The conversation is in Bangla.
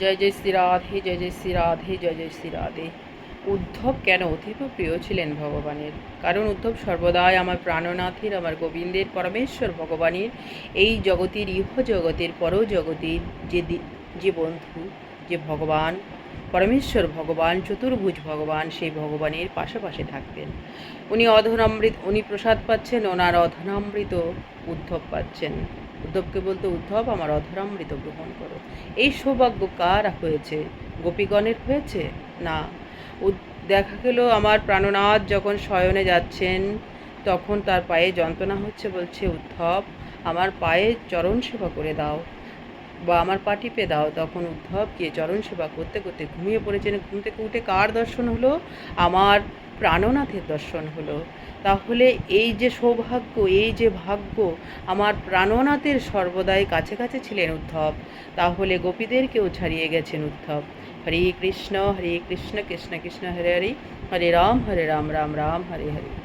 জয় জয় শ্রী রাধে, জয় জয় শ্রী রাধে, জয় জয় শ্রী রাধে। উদ্ধব কেন অতীব প্রিয় ছিলেন ভগবানের? কারণ উদ্ধব সর্বদাই আমার প্রাণনাথের, আমার গোবিন্দের, পরমেশ্বর ভগবানের। এই জগতের ইহ জগতের পর জগতের যে যে বন্ধু, যে ভগবান, পরমেশ্বর ভগবান, চতুর্ভুজ ভগবান, সেই ভগবানের পাশাপাশি থাকতেন উনি অধনামৃত, উনি প্রসাদ পাচ্ছেন, ওনার অধনামৃত উদ্ধব পাচ্ছেন। উদ্ধবকে বলতে উদ্ধব আমার অধরামৃত গ্রহণ করো। এই সৌভাগ্য কার হয়েছে? গোপীগণের হয়েছে? না। দেখা গেল আমার প্রাণনাথ যখন শয়নে যাচ্ছেন, তখন তার পায়ে যন্ত্রণা হচ্ছে বলছে, উদ্ধব, আমার পায়ে চরণ সেবা করে দাও বা আমার পা টিপে দাও। তখন উদ্ধব গিয়ে চরণ সেবা করতে করতে ঘুমিয়ে পড়েছেন। ঘুম থেকে উঠে কার দর্শন হলো? আমার প্রাণনাথের দর্শন হলো। তাহলে এই যে সৌভাগ্য, এই যে ভাগ্য আমার প্রাণনাথের সর্বদাই কাছে কাছে ছিলেন উদ্ধব। তাহলে গোপীদেরকেও ছাড়িয়ে গেছেন উদ্ধব। হরে কৃষ্ণ হরে কৃষ্ণ কৃষ্ণ কৃষ্ণ, হরে হরে। হরে রাম হরে রাম রাম রাম, হরে হরে।